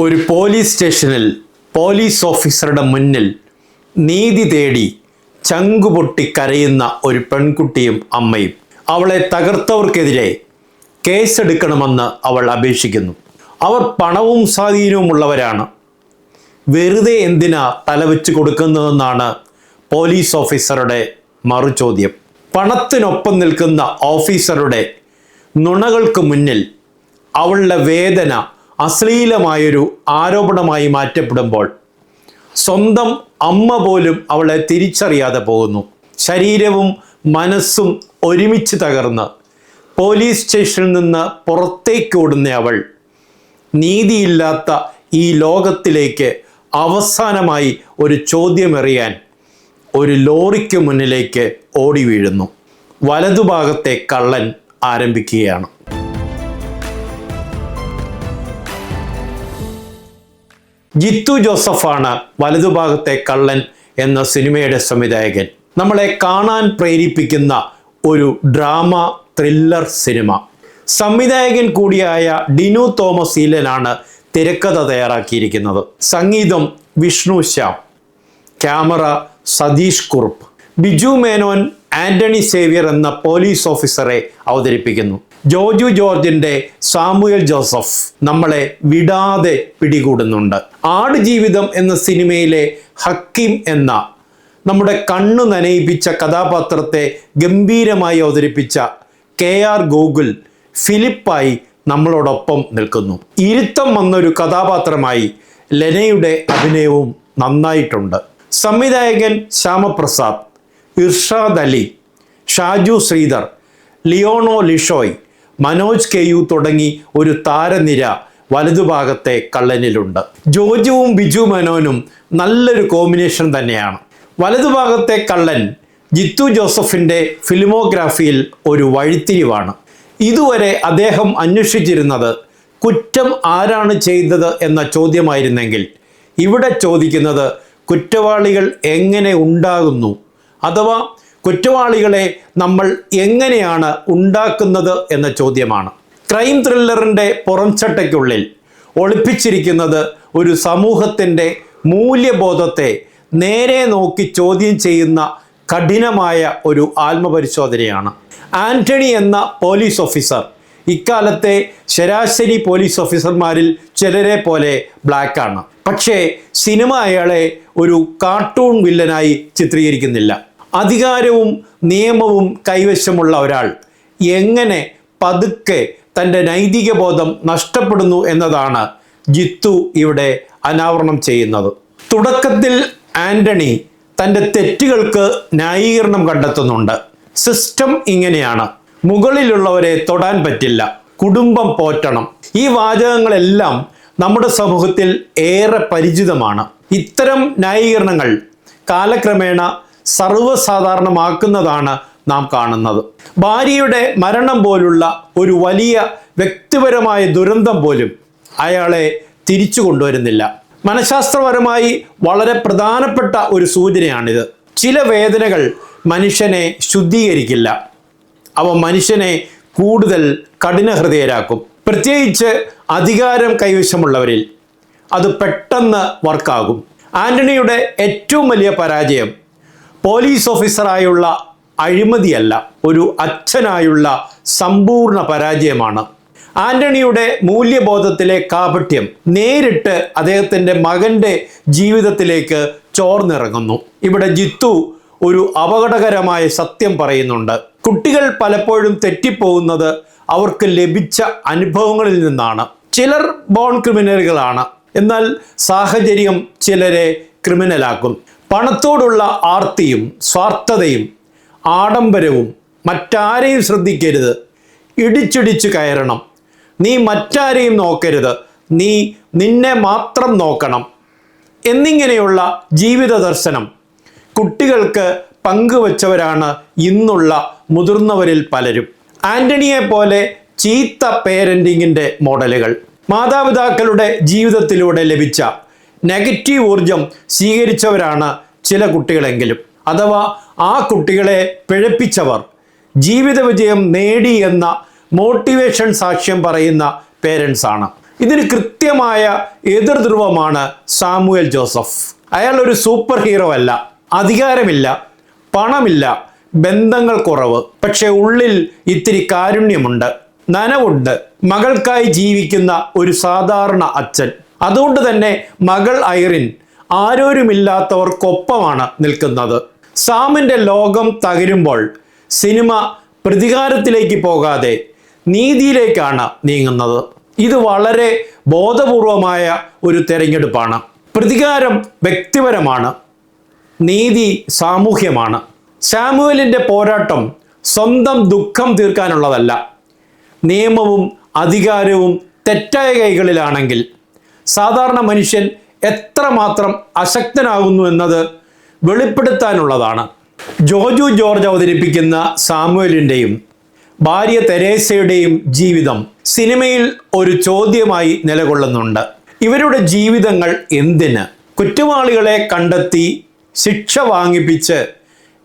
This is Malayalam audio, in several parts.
ഒരു പോലീസ് സ്റ്റേഷനിൽ പോലീസ് ഓഫീസറുടെ മുന്നിൽ നീതി തേടി ചങ്കുപൊട്ടി കരയുന്ന ഒരു പെൺകുട്ടിയും അമ്മയും. അവളെ തകർത്തവർക്കെതിരെ കേസെടുക്കണമെന്ന് അവൾ അപേക്ഷിക്കുന്നു. അവർ പണവും സ്വാധീനവുമുള്ളവരാണ്. വെറുതെ എന്തിനാ തലവെച്ച് കൊടുക്കുന്നതെന്നാണ് പോലീസ് ഓഫീസറുടെ മറുചോദ്യം. പണത്തിനൊപ്പം നിൽക്കുന്ന ഓഫീസറുടെ നുണകൾക്ക് മുന്നിൽ അവളുടെ വേദന അശ്ലീലമായൊരു ആരോപണമായി മാറ്റപ്പെടുമ്പോൾ സ്വന്തം അമ്മ പോലും അവളെ തിരിച്ചറിയാതെ പോകുന്നു. ശരീരവും മനസ്സും ഒരുമിച്ച് തകർന്ന് പോലീസ് സ്റ്റേഷനിൽ നിന്ന് പുറത്തേക്ക് ഓടുന്ന അവൾ നീതിയില്ലാത്ത ഈ ലോകത്തിലേക്ക് അവസാനമായി ഒരു ചോദ്യമെറിയാൻ ഒരു ലോറിക്ക് മുന്നിലേക്ക് ഓടി വീഴുന്നു. വലതുഭാഗത്തെ കള്ളൻ ആരംഭിക്കുകയാണ്. ജിത്തു ജോസഫാണ് വലതുഭാഗത്തെ കള്ളൻ എന്ന സിനിമയുടെ സംവിധായകൻ. നമ്മളെ കാണാൻ പ്രേരിപ്പിക്കുന്ന ഒരു ഡ്രാമ ത്രില്ലർ സിനിമ. സംവിധായകൻ കൂടിയായ ഡിനു തോമസ് ഈലനാണ് തിരക്കഥ തയ്യാറാക്കിയിരിക്കുന്നത്. സംഗീതം വിഷ്ണു ശ്യാം. ക്യാമറ സതീഷ് കുറുപ്പ്. ബിജു മേനോൻ ആന്റണി സേവ്യർ എന്ന പോലീസ് ഓഫീസറെ അവതരിപ്പിക്കുന്നു. ജോജു ജോർജിന്റെ സാമുവൽ ജോസഫ് നമ്മളെ വിടാതെ പിടികൂടുന്നുണ്ട്. ആടുജീവിതം എന്ന സിനിമയിലെ ഹക്കിം എന്ന നമ്മുടെ കണ്ണു നനയിപ്പിച്ച കഥാപാത്രത്തെ ഗംഭീരമായി അവതരിപ്പിച്ച കെ ആർ ഗോകുൽ ഫിലിപ്പായി നമ്മളോടൊപ്പം നിൽക്കുന്നു. ഇരുത്തം വന്നൊരു കഥാപാത്രമായി ലെനയുടെ അഭിനയവും നന്നായിട്ടുണ്ട്. സംവിധായകൻ ശ്യാമപ്രസാദ് ഇർഷാദ് അലി ഷാജു ശ്രീധർ ലിയോണോ ലിഷോയ് മനോജ് കെ യു തുടങ്ങി ഒരു താരനിര വലതുഭാഗത്തെ കള്ളനിലുണ്ട്. ജോജുവും ബിജു മനോനും നല്ലൊരു കോമ്പിനേഷൻ തന്നെയാണ്. വലതുഭാഗത്തെ കള്ളൻ ജിത്തു ജോസഫിന്റെ ഫിലിമോഗ്രാഫിയിൽ ഒരു വഴിത്തിരിവാണ്. ഇതുവരെ അദ്ദേഹം അന്വേഷിച്ചിരുന്നത് കുറ്റം ആരാണ് ചെയ്തത് എന്ന ചോദ്യമായിരുന്നെങ്കിൽ ഇവിടെ ചോദിക്കുന്നത് കുറ്റവാളികൾ എങ്ങനെ ഉണ്ടാകുന്നു? അഥവാ കുറ്റവാളികളെ നമ്മൾ എങ്ങനെയാണ് ഉണ്ടാക്കുന്നത് എന്ന ചോദ്യമാണ്. ക്രൈം ത്രില്ലറിന്റെ പുറംചട്ടയ്ക്കുള്ളിൽ ഒളിപ്പിച്ചിരിക്കുന്നത് ഒരു സമൂഹത്തിന്റെ മൂല്യബോധത്തെ നേരെ നോക്കി ചോദ്യം ചെയ്യുന്ന കഠിനമായ ഒരു ആത്മപരിശോധനയാണ്. ആന്റണി എന്ന പോലീസ് ഓഫീസർ ഇക്കാലത്തെ ശരാശരി പോലീസ് ഓഫീസർമാരിൽ ചിലരെ പോലെ ബ്ലാക്കാണ് പക്ഷേ സിനിമ അയാളെ ഒരു കാർട്ടൂൺ വില്ലനായി ചിത്രീകരിക്കുന്നില്ല. അധികാരവും നിയമവും കൈവശമുള്ള ഒരാൾ എങ്ങനെ പതുക്കെ തന്റെ നൈതിക ബോധം നഷ്ടപ്പെടുന്നു എന്നതാണ് ജിത്തു ഇവിടെ അനാവരണം ചെയ്യുന്നത്. തുടക്കത്തിൽ ആന്റണി തന്റെ തെറ്റുകൾക്ക് ന്യായീകരണം കണ്ടെത്തുന്നുണ്ട്. സിസ്റ്റം ഇങ്ങനെയാണ്. മുകളിലുള്ളവരെ തൊടാൻ പറ്റില്ല. കുടുംബം പോറ്റണം. ഈ വാചകങ്ങളെല്ലാം നമ്മുടെ സമൂഹത്തിൽ ഏറെ പരിചിതമാണ്. ഇത്തരം ന്യായീകരണങ്ങൾ കാലക്രമേണ സർവസാധാരണമാക്കുന്നതാണ് നാം കാണുന്നത്. ഭാര്യയുടെ മരണം പോലുള്ള ഒരു വലിയ വ്യക്തിപരമായ ദുരന്തം പോലും അയാളെ തിരിച്ചു കൊണ്ടുവരുന്നില്ല. മനഃശാസ്ത്രപരമായി വളരെ പ്രധാനപ്പെട്ട ഒരു സൂചനയാണിത്. ചില വേദനകൾ മനുഷ്യനെ ശുദ്ധീകരിക്കില്ല. അവ മനുഷ്യനെ കൂടുതൽ കഠിനഹൃദയരാക്കും. പ്രത്യേകിച്ച് അധികാരം കൈവശമുള്ളവരിൽ അത് പെട്ടെന്ന് വർക്കാകും. ആന്റണിയുടെ ഏറ്റവും വലിയ പരാജയം പോലീസ് ഓഫീസറായുള്ള അഴിമതിയല്ല ഒരു അച്ഛനായുള്ള സമ്പൂർണ പരാജയമാണ്. ആന്റണിയുടെ മൂല്യബോധത്തിലെ കാപട്യം നേരിട്ട് അദ്ദേഹത്തിന്റെ മകന്റെ ജീവിതത്തിലേക്ക് ചോർന്നിറങ്ങുന്നു. ഇവിടെ ജിത്തു ഒരു അപകടകരമായ സത്യം പറയുന്നുണ്ട്. കുട്ടികൾ പലപ്പോഴും തെറ്റിപ്പോകുന്നത് അവർക്ക് ലഭിച്ച അനുഭവങ്ങളിൽ നിന്നാണ്. ചിലർ ബോൺ ക്രിമിനലുകളാണ്. എന്നാൽ സാഹചര്യം ചിലരെ ക്രിമിനലാക്കും. പണത്തോടുള്ള ആർത്തിയും സ്വാർത്ഥതയും ആഡംബരവും മറ്റാരെയും ശ്രദ്ധിക്കരുത്. ഇടിച്ചിടിച്ച് കയറണം. നീ മറ്റാരെയും നോക്കരുത്. നീ നിന്നെ മാത്രം നോക്കണം. എന്നിങ്ങനെയുള്ള ജീവിത ദർശനം കുട്ടികൾക്ക് പങ്കുവച്ചവരാണ് ഇന്നുള്ള മുതിർന്നവരിൽ പലരും. ആന്റണിയെ പോലെ ചീത്ത പേരന്റിങ്ങിന്റെ മോഡലുകൾ. മാതാപിതാക്കളുടെ ജീവിതത്തിലൂടെ ലഭിച്ച നെഗറ്റീവ് ഊർജം സ്വീകരിച്ചവരാണ് ചില കുട്ടികളെങ്കിലും. അഥവാ ആ കുട്ടികളെ പിഴപ്പിച്ചവർ. ജീവിത വിജയം നേടി എന്ന മോട്ടിവേഷൻ സാക്ഷ്യം പറയുന്ന പേരൻസ് ആണ്. ഇതിന് കൃത്യമായ എതിർധ്രുവമാണ് സാമുവൽ ജോസഫ്. അയാൾ ഒരു സൂപ്പർ ഹീറോ അല്ല. അധികാരമില്ല പണമില്ല ബന്ധങ്ങൾ കുറവ്. പക്ഷെ ഉള്ളിൽ ഇത്തിരി കാരുണ്യമുണ്ട്. നനവുണ്ട്. മകൾക്കായി ജീവിക്കുന്ന ഒരു സാധാരണ അച്ഛൻ. അതുകൊണ്ട് തന്നെ മകൾ ഐറിൻ ആരോരുമില്ലാത്തവർക്കൊപ്പമാണ് നിൽക്കുന്നത്. സാമിന്റെ ലോകം തകരുമ്പോൾ സിനിമ പ്രതികാരത്തിലേക്ക് പോകാതെ നീതിയിലേക്കാണ് നീങ്ങുന്നത്. ഇത് വളരെ ബോധപൂർവമായ ഒരു തെരഞ്ഞെടുപ്പാണ്. പ്രതികാരം വ്യക്തിപരമാണ് നീതി സാമൂഹ്യമാണ്. സാമുവലിന്റെ പോരാട്ടം സ്വന്തം ദുഃഖം തീർക്കാനുള്ളതല്ല. നിയമവും അധികാരവും തെറ്റായ കൈകളിലാണെങ്കിൽ സാധാരണ മനുഷ്യൻ എത്രമാത്രം അശക്തനാകുന്നു എന്നത് വെളിപ്പെടുത്താനുള്ളതാണ്. ജോജു ജോർജ് അവതരിപ്പിക്കുന്ന സാമുവലിന്റെയും ഭാര്യ തെരേസയുടെയും ജീവിതം സിനിമയിൽ ഒരു ചോദ്യമായി നിലകൊള്ളുന്നുണ്ട്. ഇവരുടെ ജീവിതങ്ങൾ എന്തിന്? കുറ്റവാളികളെ കണ്ടെത്തി ശിക്ഷ വാങ്ങിപ്പിച്ച്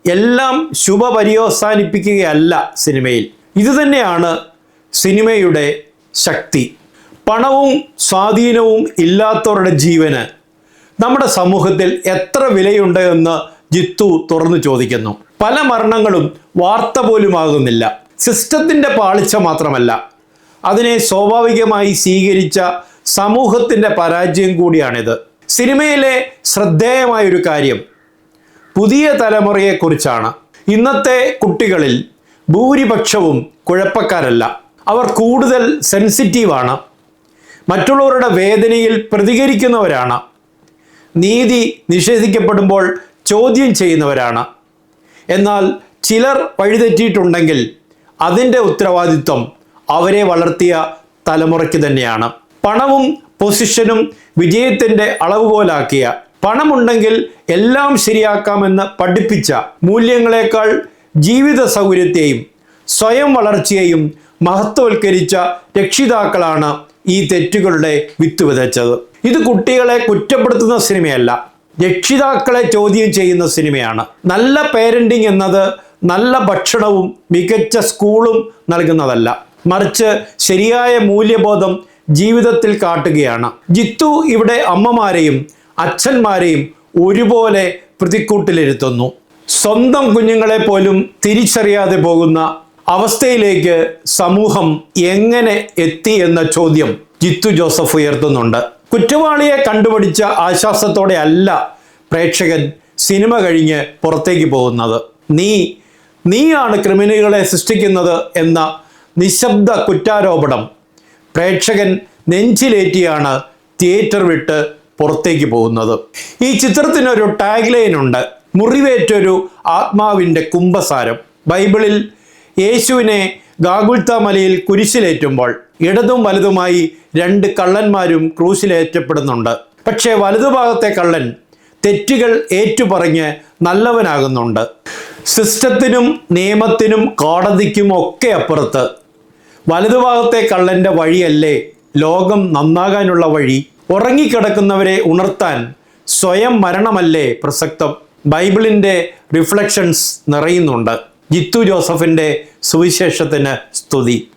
എല്ലാം ശുഭപര്യവസാനിപ്പിക്കുകയല്ല സിനിമയിൽ. ഇതുതന്നെയാണ് സിനിമയുടെ ശക്തി. പണവും സ്വാധീനവും ഇല്ലാത്തവരുടെ ജീവന് നമ്മുടെ സമൂഹത്തിൽ എത്ര വിലയുണ്ട് എന്ന് ജിത്തു തുറന്നു ചോദിക്കുന്നു. പല മരണങ്ങളും വാർത്ത പോലുമാകുന്നില്ല. സിസ്റ്റത്തിന്റെ പാളിച്ച മാത്രമല്ല അതിനെ സ്വാഭാവികമായി സ്വീകരിച്ച സമൂഹത്തിന്റെ പരാജയം കൂടിയാണിത്. സിനിമയിലെ ശ്രദ്ധേയമായ ഒരു കാര്യം പുതിയ തലമുറയെക്കുറിച്ചാണ്. ഇന്നത്തെ കുട്ടികളിൽ ഭൂരിപക്ഷവും കുഴപ്പക്കാരല്ല. അവർ കൂടുതൽ സെൻസിറ്റീവാണ്. മറ്റുള്ളവരുടെ വേദനയിൽ പ്രതികരിക്കുന്നവരാണ്. നീതി നിഷേധിക്കപ്പെടുമ്പോൾ ചോദ്യം ചെയ്യുന്നവരാണ്. എന്നാൽ ചിലർ വഴിതെറ്റിയിട്ടുണ്ടെങ്കിൽ അതിന്റെ ഉത്തരവാദിത്വം അവരെ വളർത്തിയ തലമുറയ്ക്ക് തന്നെയാണ്. പണവും പൊസിഷനും വിജയത്തിന്റെ അളവുകോലാക്കിയ പണമുണ്ടെങ്കിൽ എല്ലാം ശരിയാക്കാമെന്ന് പഠിപ്പിച്ച മൂല്യങ്ങളെക്കാൾ ജീവിത സൗകര്യത്തെയും സ്വയം വളർച്ചയെയും മഹത്വവൽക്കരിച്ച രക്ഷിതാക്കളാണ് ഈ തെറ്റുകളുടെ വിത്ത് വിതച്ചത്. ഇത് കുട്ടികളെ കുറ്റപ്പെടുത്തുന്ന സിനിമയല്ല രക്ഷിതാക്കളെ ചോദ്യം ചെയ്യുന്ന സിനിമയാണ്. നല്ല പേരൻറിങ് എന്നത് നല്ല ഭക്ഷണവും മികച്ച സ്കൂളും നൽകുന്നതല്ല. മറിച്ച് ശരിയായ മൂല്യബോധം ജീവിതത്തിൽ കാട്ടുകയാണ്. ജിത്തു ഇവിടെ അമ്മമാരെയും അച്ഛന്മാരെയും ഒരുപോലെ പ്രതിക്കൂട്ടിലിരുത്തുന്നു. സ്വന്തം കുഞ്ഞുങ്ങളെ പോലും തിരിച്ചറിയാതെ പോകുന്ന അവസ്ഥയിലേക്ക് സമൂഹം എങ്ങനെ എത്തി എന്ന ചോദ്യം ജിത്തു ജോസഫ് ഉയർത്തുന്നുണ്ട്. കുറ്റവാളിയെ കണ്ടുപിടിച്ച ആശ്വാസത്തോടെ അല്ല പ്രേക്ഷകൻ സിനിമ കഴിഞ്ഞ് പുറത്തേക്ക് പോകുന്നത്. നീ നീയാണ് ക്രിമിനലുകളെ സൃഷ്ടിക്കുന്നത് എന്ന നിശബ്ദ കുറ്റാരോപണം പ്രേക്ഷകൻ നെഞ്ചിലേറ്റിയാണ് തിയേറ്റർ വിട്ട് പുറത്തേക്ക് പോകുന്നത്. ഈ ചിത്രത്തിനൊരു ടാഗ് ഉണ്ട് മുറിവേറ്റൊരു ആത്മാവിന്റെ കുംഭസാരം. ബൈബിളിൽ യേശുവിനെ ഗാഗുൽത്ത മലയിൽ കുരിശിലേറ്റുമ്പോൾ ഇടതും വലതുമായി രണ്ട് കള്ളന്മാരും ക്രൂശിലേറ്റപ്പെടുന്നുണ്ട്. പക്ഷേ വലതുഭാഗത്തെ കള്ളൻ തെറ്റുകൾ ഏറ്റുപറഞ്ഞ് നല്ലവനാകുന്നുണ്ട്. സിസ്റ്റത്തിനും നിയമത്തിനും കോടതിക്കും ഒക്കെ അപ്പുറത്ത്. വലതുഭാഗത്തെ കള്ളന്റെ വഴിയല്ലേ ലോകം നന്നാകാനുള്ള വഴി? ഉറങ്ങിക്കിടക്കുന്നവരെ ഉണർത്താൻ സ്വയം മരണമല്ലേ പ്രസക്തം? ബൈബിളിന്റെ റിഫ്ലക്ഷൻസ് നിറയുന്നുണ്ട്. ജിത്തു ജോസഫിന്റെ സുവിശേഷത്തിന് സ്തുതി.